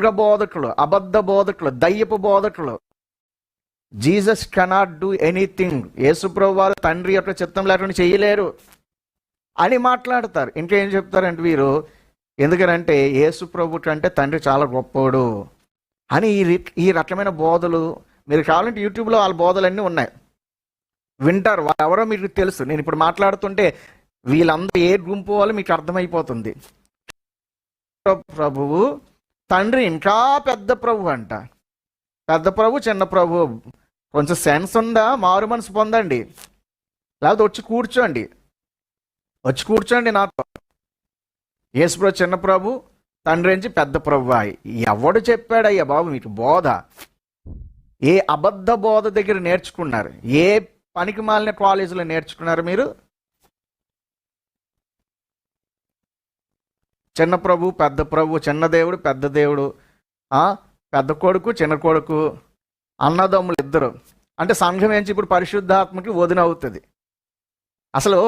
దొంగ బోధకులు అబద్ధ బోధకులు దయ్యపు బోధకులు జీసస్ కెనాట్ డూ ఎనీథింగ్ యేసుప్రభు వారు తండ్రి యొక్క చిత్తం లేకుండా చేయలేరు అని మాట్లాడతారు. ఇంకేం చెప్తారంటే వీరు? ఎందుకనంటే యేసుప్రభు కంటే తండ్రి చాలా గొప్పోడు. అని ఈ రి- ఈ రకమైన బోధలు మీరు కావాలంటే యూట్యూబ్లో వాళ్ళ బోధలన్నీ ఉన్నాయి. వింటారు. ఎవరో మీకు తెలుసు. నేను ఇప్పుడు మాట్లాడుతుంటే వీళ్ళందరూ ఏ గుంపు వాళ్ళు మీకు అర్థమైపోతుంది? ప్రభువు తండ్రి ఇంకా పెద్ద ప్రభు అంట. పెద్ద ప్రభు చిన్న ప్రభు కొంచెం సెన్స్ ఉందా? మారు మనసు పొందండి. లేకపోతే వచ్చి కూర్చోండి. వచ్చి కూర్చోండి నాతో. యేసుప్రభు చిన్న ప్రభు తండ్రి నుంచి పెద్ద ప్రభు ఎవడు చెప్పాడయ్యా బాబు మీకు బోధ? ఏ అబద్ధ బోధ దగ్గర నేర్చుకున్నారు? ఏ పనికి మాలిన కాలేజీలో నేర్చుకున్నారు మీరు? చిన్న ప్రభు పెద్ద ప్రభు చిన్న దేవుడు పెద్ద దేవుడు పెద్ద కొడుకు చిన్న కొడుకు అన్నదమ్ములు ఇద్దరు. అంటే సంఘం ఏంచి ఇప్పుడు పరిశుద్ధాత్మకి వదిన అవుతుంది. అసలు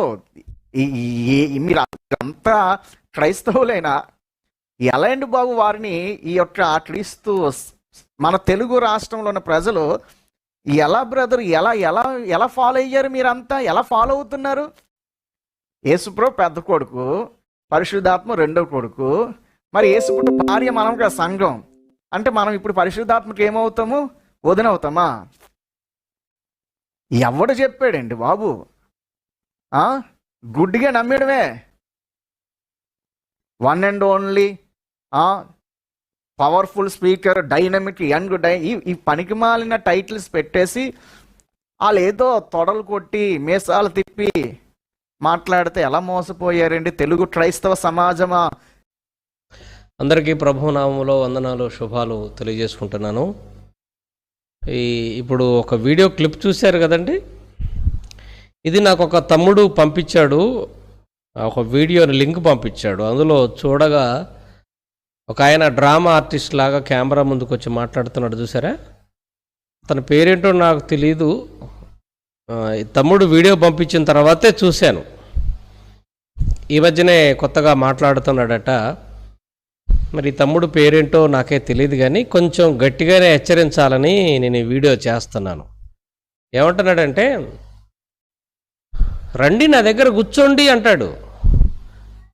మీరు అంతా క్రైస్తవులైనా ఎలాంటి బాబు వారిని ఈ యొక్క క్రీస్తు మన తెలుగు రాష్ట్రంలో ఉన్న ప్రజలు ఎలా బ్రదర్ ఎలా ఎలా ఎలా ఫాలో అయ్యారు మీరంతా? ఎలా ఫాలో అవుతున్నారు? యేసుప్రో పెద్ద కొడుకు పరిశుద్ధాత్మ రెండో కొడుకు. మరి యేసుప్రభు భార్య మనం కదా సంఘం. అంటే మనం ఇప్పుడు పరిశుద్ధాత్మకి ఏమవుతాము? వదినవుతామా ఎవడు చెప్పాడండి బాబు? గుడ్డిగా నమ్మేయడమే. One and only powerful speaker dynamic young die ఈ ఈ పనికి మాలిన టైటిల్స్ పెట్టేసి వాళ్ళు ఏదో తొడలు కొట్టి మీసాలు తిప్పి మాట్లాడితే ఎలా మోసపోయారండి? తెలుగు క్రైస్తవ సమాజమా? అందరికీ ప్రభునామంలో వందనాలు శుభాలు తెలియజేసుకుంటున్నాను. ఈ ఇప్పుడు ఒక వీడియో క్లిప్ చూశారు కదండి? ఇది నాకు ఒక తమ్ముడు పంపించాడు. ఒక వీడియోని లింక్ పంపించాడు. అందులో చూడగా ఒక ఆయన డ్రామా ఆర్టిస్ట్ లాగా కెమెరా ముందుకు వచ్చి మాట్లాడుతున్నాడు చూసారా? తన పేరేంటో నాకు తెలియదు తమ్ముడు వీడియో పంపించిన తర్వాతే చూశాను. ఈ మధ్యనే కొత్తగా మాట్లాడుతున్నాడట. మరి తమ్ముడు పేరేంటో నాకే తెలియదు కానీ కొంచెం గట్టిగానే హెచ్చరించాలని నేను ఈ వీడియో చేస్తున్నాను. ఏమంటున్నాడంటే రండి నా దగ్గర కూర్చోండి అంటాడు.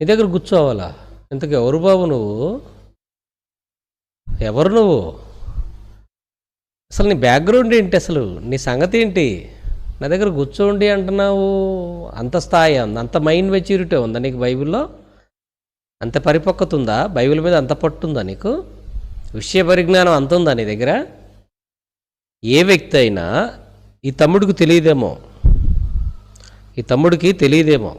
నీ దగ్గర కూర్చోవాలా? ఇంతకు ఎవరు బాబు నువ్వు? ఎవరు నువ్వు? అసలు నీ బ్యాక్గ్రౌండ్ ఏంటి అసలు? నీ సంగతి ఏంటి? నా దగ్గర కూర్చోండి అంటున్నావు. అంత స్థాయి ఉంది అంత మైండ్ మెచ్యూరిటీ ఉందా నీకు బైబిల్లో? అంత పరిపక్వత ఉందా? బైబిల్ మీద అంత పట్టుందా నీకు? విషయ పరిజ్ఞానం అంత ఉందా నీ దగ్గర? ఏ వ్యక్తి అయినా ఈ తమ్ముడికి తెలియదేమో. ఈ తమ్ముడికి తెలియదేమో.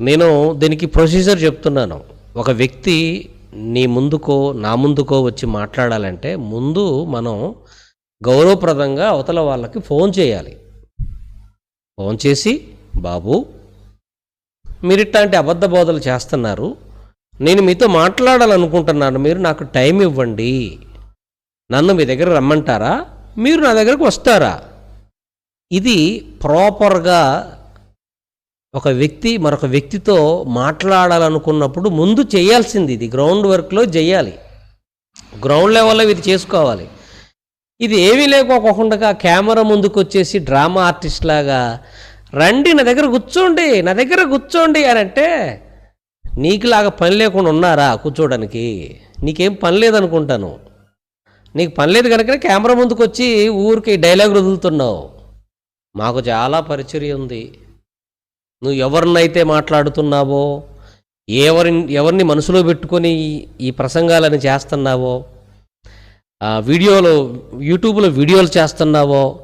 నేను దీనికి ప్రొసీజర్ చెప్తున్నాను. ఒక వ్యక్తి నీ ముందుకో నా ముందుకో వచ్చి మాట్లాడాలంటే ముందు మనం గౌరవప్రదంగా అవతల వాళ్ళకి ఫోన్ చేయాలి. ఫోన్ చేసి బాబు మీరు ఇట్లాంటి అబద్ధ బోధలు చేస్తున్నారు. నేను మీతో మాట్లాడాలనుకుంటున్నాను. మీరు నాకు టైం ఇవ్వండి. నన్ను మీ దగ్గర రమ్మంటారా? మీరు నా దగ్గరకు వస్తారా? ఇది ప్రాపర్గా ఒక వ్యక్తి మరొక వ్యక్తితో మాట్లాడాలనుకున్నప్పుడు ముందు చేయాల్సింది ఇది. గ్రౌండ్ వర్క్లో చేయాలి. గ్రౌండ్ లెవెల్లో ఇది చేసుకోవాలి. ఇది ఏమీ లేకోకుండా కెమెరా ముందుకు వచ్చేసి డ్రామా ఆర్టిస్ట్ లాగా రండి నా దగ్గర కూర్చోండి నా దగ్గర కూర్చోండి అని అంటే నీకులాగా పని లేకుండా ఉన్నారా కూర్చోడానికి నీకేం పని లేదనుకుంటాను. నీకు పని లేదు కనుక కెమెరా ముందుకు వచ్చి ఊరికి డైలాగ్ వదులుతున్నావు. మాకు చాలా పరిచర్య ఉంది. నువ్వు ఎవరినైతే మాట్లాడుతున్నావో ఎవరి ఎవరిని మనసులో పెట్టుకొని ఈ- ప్రసంగాలని ప్రసంగాలను చేస్తున్నావో వీడియోలో యూట్యూబ్లో వీడియోలు చేస్తున్నావో?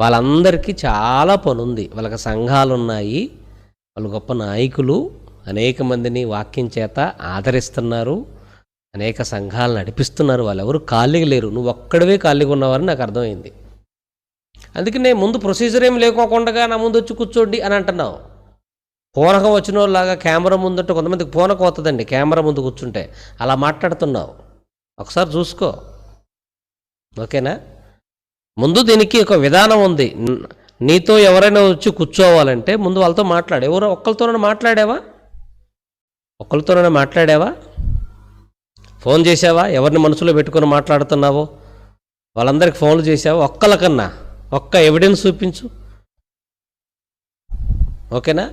వాళ్ళందరికీ చాలా పనుంది. వాళ్ళకి సంఘాలు ఉన్నాయి వాళ్ళు గొప్ప నాయకులు. అనేక మందిని వాక్యం చేత ఆదరిస్తున్నారు. అనేక సంఘాలు నడిపిస్తున్నారు. వాళ్ళు ఎవరు ఖాళీగా లేరు. నువ్వు ఒక్కడవే ఖాళీగా ఉన్నవారని నాకు అర్థమైంది. అందుకే నేను ముందు ప్రొసీజర్ ఏం లేకోకుండా నా ముందు వచ్చి కూర్చోండి అని అంటున్నావు. పూనకం వచ్చిన వాళ్ళలాగా కెమెరా ముందుంటే కొంతమందికి పూనకం వస్తుందండి కెమెరా ముందు కూర్చుంటే. అలా మాట్లాడుతున్నావు. ఒకసారి చూసుకో. ఓకేనా? ముందు దీనికి ఒక విధానం ఉంది. నీతో ఎవరైనా వచ్చి కూర్చోవాలంటే ముందు వాళ్ళతో మాట్లాడు. ఎవరో ఒక్కరితోనైనా మాట్లాడావా? ఒక్కరితోనైనా మాట్లాడావా? ఫోన్ చేసావా ఎవరిని మనసులో పెట్టుకొని మాట్లాడుతున్నావో? వాళ్ళందరికి ఫోన్లు చేసావా ఒక్కలకన్నా ఒక్క ఎవిడెన్స్ చూపించు. ఓకేనా?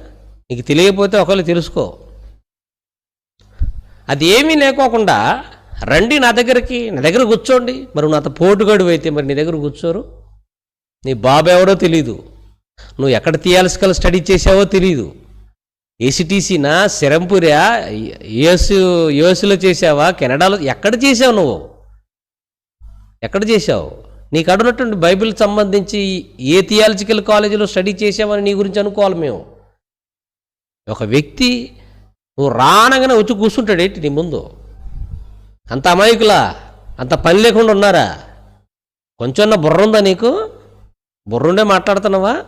నీకు తెలియకపోతే ఒకళ్ళు తెలుసుకో. అది ఏమీ లేకోకుండా రండి నా దగ్గరికి నా దగ్గర కూర్చోండి. మరి నువ్వు నాతో పోటుగాడు అయితే మరి నీ దగ్గర కూర్చోరు. నీ బాబు ఎవడో తెలీదు. నువ్వు ఎక్కడ థియాలజికల్ స్టడీ చేసావో తెలీదు. ఏసీటీసీనా సిరంపురా యుఎస్ యుఎస్లో చేసావా కెనడాలో ఎక్కడ చేసావు నువ్వు? ఎక్కడ చేసావు నీకు అడుగునటువంటి బైబిల్ సంబంధించి ఏ థియాలజికల్ కాలేజీలో స్టడీ చేసామని నీ గురించి అనుకోవాలి మేము. ఒక వ్యక్తి నువ్వు రానగానే వచ్చి కూర్చుంటాడు ఏంటి నీ ముందు? అంత అమాయకులా? అంత పని లేకుండా ఉన్నారా? కొంచెం బుర్ర ఉందా నీకు? బుర్రుండే మాట్లాడుతున్నావా?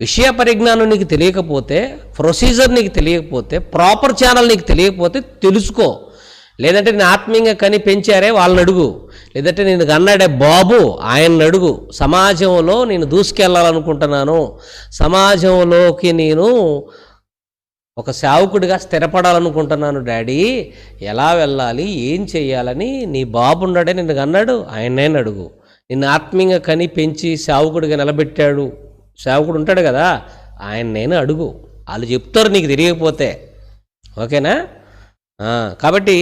విషయ పరిజ్ఞానం నీకు తెలియకపోతే ప్రొసీజర్ నీకు తెలియకపోతే ప్రాపర్ ఛానల్ నీకు తెలియకపోతే తెలుసుకో. లేదంటే నేను ఆత్మీయంగా కని పెంచారే వాళ్ళని అడుగు. లేదంటే నేను అన్నాడే బాబు ఆయన్ని అడుగు. సమాజంలో నేను దూసుకెళ్ళాలనుకుంటున్నాను. సమాజంలోకి నేను ఒక సేవకుడిగా స్థిరపడాలనుకుంటున్నాను డాడీ. ఎలా వెళ్ళాలి? ఏం చేయాలని నీ బాబు ఉన్నాడే నిన్ను అన్నాడు ఆయన్నే అడుగు. నిన్ను ఆత్మీయంగా కని పెంచి సేవకుడిగా నిలబెట్టాడు. సేవకుడు ఉంటాడు కదా ఆయన నేను అడుగు. వాళ్ళు చెప్తారు నీకు తెలియకపోతే. ఓకేనా? కాబట్టి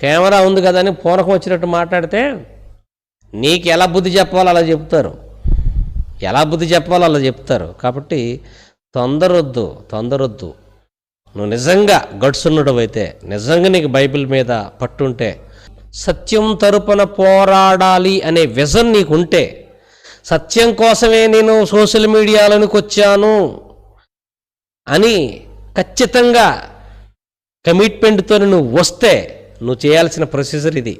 కెమెరా ఉంది కదా అని పూనకం వచ్చినట్టు మాట్లాడితే నీకు ఎలా బుద్ధి చెప్పాలో అలా చెప్తారు. ఎలా బుద్ధి చెప్పాలో అలా చెప్తారు. కాబట్టి తొందరొద్దు తొందరొద్దు. నువ్వు నిజంగా గడుసున్నడవైతే నిజంగా నీకు బైబిల్ మీద పట్టుంటే సత్యం తరపున పోరాడాలి అనే విజన్ నీకు ఉంటే సత్యం కోసమే నేను సోషల్ మీడియాలోనికి వచ్చాను అని ఖచ్చితంగా కమిట్మెంట్తో నువ్వు వస్తే నువ్వు చేయాల్సిన ప్రొసీజర్ ఇది.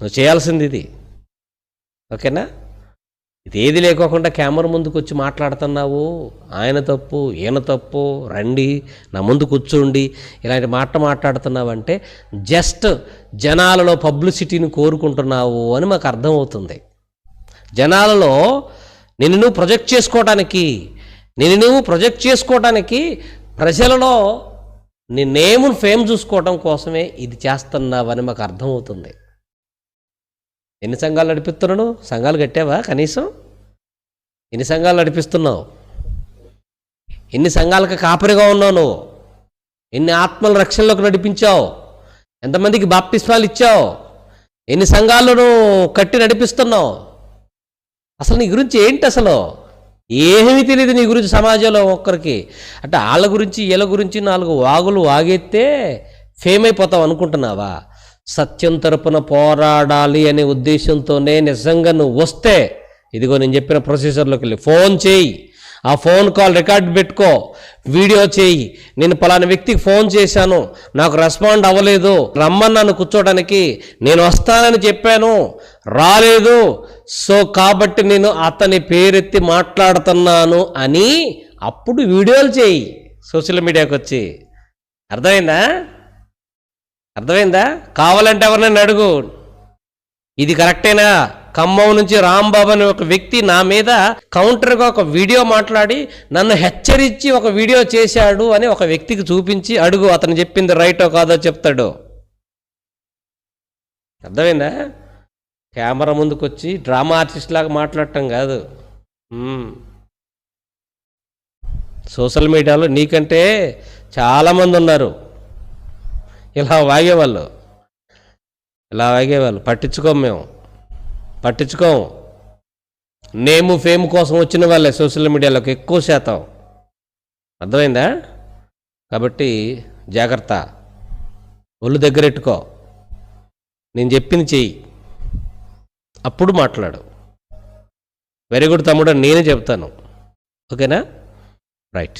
నువ్వు చేయాల్సింది ఇది. ఓకేనా? ఇదేది లేకోకుండా కెమెరా ముందుకు వచ్చి మాట్లాడుతున్నావు? ఆయన తప్పు ఈయన తప్పు రండి నా ముందు కూర్చోండి ఇలాంటి మాట మాట్లాడుతున్నావంటే జస్ట్ జనాలలో పబ్లిసిటీని కోరుకుంటున్నావు అని మాకు అర్థమవుతుంది. జనాలలో నిన్ను నువ్వు ప్రొజెక్ట్ చేసుకోవడానికి నిన్ను నువ్వు ప్రొజెక్ట్ చేసుకోవడానికి ప్రజలలో నీ నేమును ఫేమ్ చూసుకోవడం కోసమే ఇది చేస్తున్నావని మాకు అర్థమవుతుంది. ఎన్ని సంఘాలు నడిపిస్తున్నాను? సంఘాలు కట్టావా కనీసం? ఎన్ని సంఘాలు నడిపిస్తున్నావు? ఎన్ని సంఘాలకు కాపరిగా ఉన్నావు నువ్వు? ఎన్ని ఆత్మల రక్షణలోకి నడిపించావు? ఎంతమందికి బాప్తిస్మాలు ఇచ్చావు? ఎన్ని సంఘాలు నువ్వు కట్టి నడిపిస్తున్నావు? అసలు నీ గురించి ఏంటి అసలు? ఏమీ తెలియదు నీ గురించి సమాజంలో ఒక్కరికి అంటే వాళ్ళ గురించి వీళ్ళ గురించి నాలుగు వాగులు వాగెత్తే ఫేమ్ అయిపోతావు అనుకుంటున్నావా? సత్యం తరపున పోరాడాలి అనే ఉద్దేశంతోనే నిజంగా నువ్వు వస్తే ఇదిగో నేను చెప్పిన ప్రొసీజర్లోకి వెళ్ళి ఫోన్ చేయి. ఆ ఫోన్ కాల్ రికార్డ్ పెట్టుకో వీడియో చేయి. నేను పలానా వ్యక్తికి ఫోన్ చేశాను నాకు రెస్పాండ్ అవ్వలేదు రమ్మన్నాను కూర్చోడానికి నేను వస్తానని చెప్పాను రాలేదు. సో కాబట్టి నేను అతని పేరెత్తి మాట్లాడుతున్నాను అని అప్పుడు వీడియోలు చేయి సోషల్ మీడియాకి వచ్చి. అర్థమైందా? అర్థమైందా? కావాలంటే ఎవరినైనా అడుగు. ఇది కరెక్టేనా? ఖమ్మం నుంచి రాంబాబు అనే ఒక వ్యక్తి నా మీద కౌంటర్గా ఒక వీడియో మాట్లాడి నన్ను హెచ్చరించి ఒక వీడియో చేశాడు అని ఒక వ్యక్తికి చూపించి అడుగు. అతను చెప్పింది రైటో కాదో చెప్తాడు. అర్థమైందా? కెమెరా ముందుకు వచ్చి డ్రామా ఆర్టిస్ట్ లాగా మాట్లాడటం కాదు. సోషల్ మీడియాలో నీకంటే చాలామంది ఉన్నారు. ఇలా వాగేవాళ్ళు. ఇలా వాగేవాళ్ళు. పట్టించుకోం మేము. పట్టించుకోము. నేము ఫేమ్ కోసం వచ్చిన వాళ్ళే సోషల్ మీడియాలోకి ఎక్కువ శాతం. అర్థమైందా? కాబట్టి జాగ్రత్త. ఒళ్ళు దగ్గరెట్టుకో నేను చెప్పింది చెయ్యి. అప్పుడు మాట్లాడు. వెరీ గుడ్ తమ్ముడు నేనే చెప్తాను. ఓకేనా? రైట్.